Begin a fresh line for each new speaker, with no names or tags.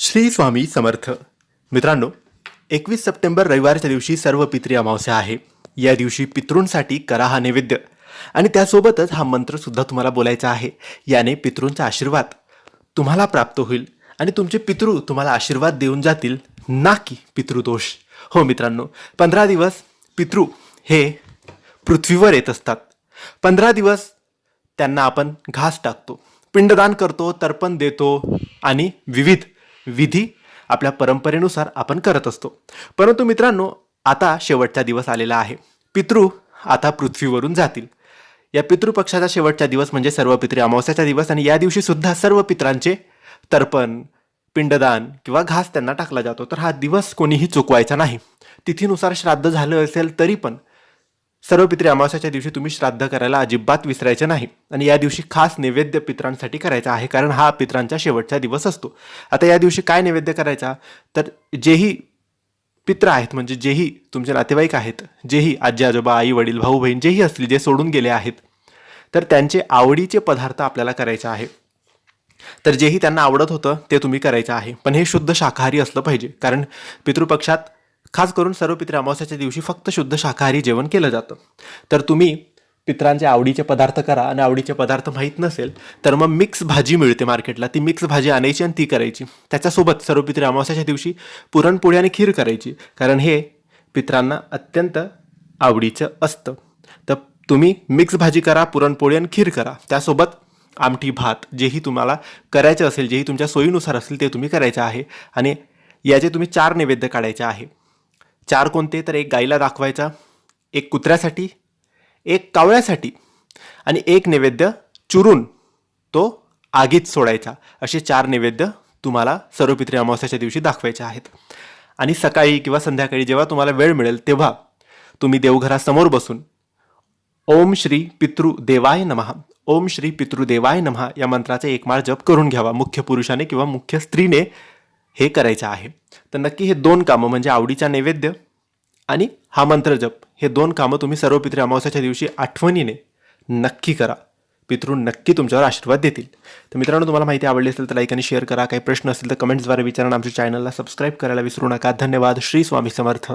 श्री स्वामी समर्थ. मित्रांनो एकवीस सप्टेंबर रविवारच्या दिवशी सर्व पित्री अमावस्या आहे. या दिवशी पितृंसाठी करा हा नैवेद्य. आणि त्यासोबतच हा मंत्रसुद्धा तुम्हाला बोलायचा आहे. याने पितृंचा आशीर्वाद तुम्हाला प्राप्त होईल आणि तुमचे पितृ तुम्हाला आशीर्वाद देऊन जातील ना की पितृदोष. हो मित्रांनो पंधरा दिवस पितृ हे पृथ्वीवर येत असतात. पंधरा दिवस त्यांना आपण घास टाकतो पिंडदान करतो तर्पण देतो आणि विविध विधी आपल्या परंपरेनुसार आपण करत असतो. परंतु मित्रांनो आता शेवटचा दिवस आलेला आहे. पितृ आता पृथ्वीवरून जातील. या पितृपक्षाचा शेवटचा दिवस म्हणजे सर्व पितृ अमावस्याचा दिवस आणि या दिवशी सुद्धा सर्व पित्रांचे तर्पण पिंडदान किंवा घास त्यांना टाकला जातो. तर हा दिवस कोणीही चुकवायचा नाही. तिथीनुसार श्राद्ध झालं असेल तरी पण सर्व पितृ अमावस्याच्या दिवशी तुम्ही श्राद्ध करायला अजिबात विसरायचं नाही. आणि या दिवशी खास नैवेद्य पित्रांसाठी करायचा आहे कारण हा पित्रांचा शेवटचा दिवस असतो. आता या दिवशी काय नैवेद्य करायचा? तर जेही पित्र आहेत म्हणजे जेही तुमचे नातेवाईक आहेत जेही आजी आजोबा आई वडील भाऊ बहीण जेही असतील जे सोडून गेले आहेत तर त्यांचे आवडीचे पदार्थ आपल्याला करायचे आहे. तर जेही त्यांना आवडत होतं ते तुम्ही करायचं आहे. पण हे शुद्ध शाकाहारी असलं पाहिजे कारण पितृपक्षात खास करून सर्व पित्र अमावस्याच्या दिवशी फक्त शुद्ध शाकाहारी जेवण केलं जातं. तर तुम्ही पित्रांचे आवडीचे पदार्थ करा आणि आवडीचे पदार्थ माहीत नसेल तर मग मिक्स भाजी मिळते मार्केटला ती मिक्स भाजी आणायची आणि ती करायची. त्याच्यासोबत सर्व पित्र अमावस्याच्या दिवशी पुरणपोळी आणि खीर करायची. कारण हे पित्रांना अत्यंत आवडीचं असतं. तर तुम्ही मिक्स भाजी करा पुरणपोळी आणि खीर करा. त्यासोबत आमटी भात जेही तुम्हाला करायचं असेल जेही तुमच्या सोयीनुसार असेल ते तुम्ही करायचं आहे. आणि याचे तुम्ही चार नैवेद्य काढायचे आहे. चार कोणते तर एक गाईला दाखवायचा एक कुत्र्यासाठी एक कावळ्यासाठी आणि एक नैवेद्य चुरून तो आगीत सोडायचा. असे चार नैवेद्य तुम्हाला सर्वपित्री अमावस्याच्या दिवशी दाखवायचे आहेत. आणि सकाळी किंवा संध्याकाळी जेव्हा तुम्हाला वेळ मिळेल तेव्हा तुम्ही देवघरासमोर बसून ओम श्री पितृ देवाय नमहा ओम श्री पितृ देवाय या मंत्राचा एक माळ जप करून घ्यावा मुख्य पुरुषाने किंवा मुख्य स्त्रीने हे करायचं आहे. तर नक्की हे दोन कामं म्हणजे आवडीचा नैवेद्य आणि हा मंत्र जप. हे दोन कामं तुम्ही सर्व पितृ अमावस्याच्या दिवशी आठवणीने नक्की करा. पितृ नक्की तुमच्यावर आशीर्वाद देतील. तर मित्रांनो तुम्हाला माहिती आवडली असेल तर लाईक आणि शेअर करा. काही प्रश्न असतील तर कमेंट्सद्वारे विचारा आमच्या चॅनलला सबस्क्राईब करायला विसरू नका. धन्यवाद. श्री स्वामी समर्थ.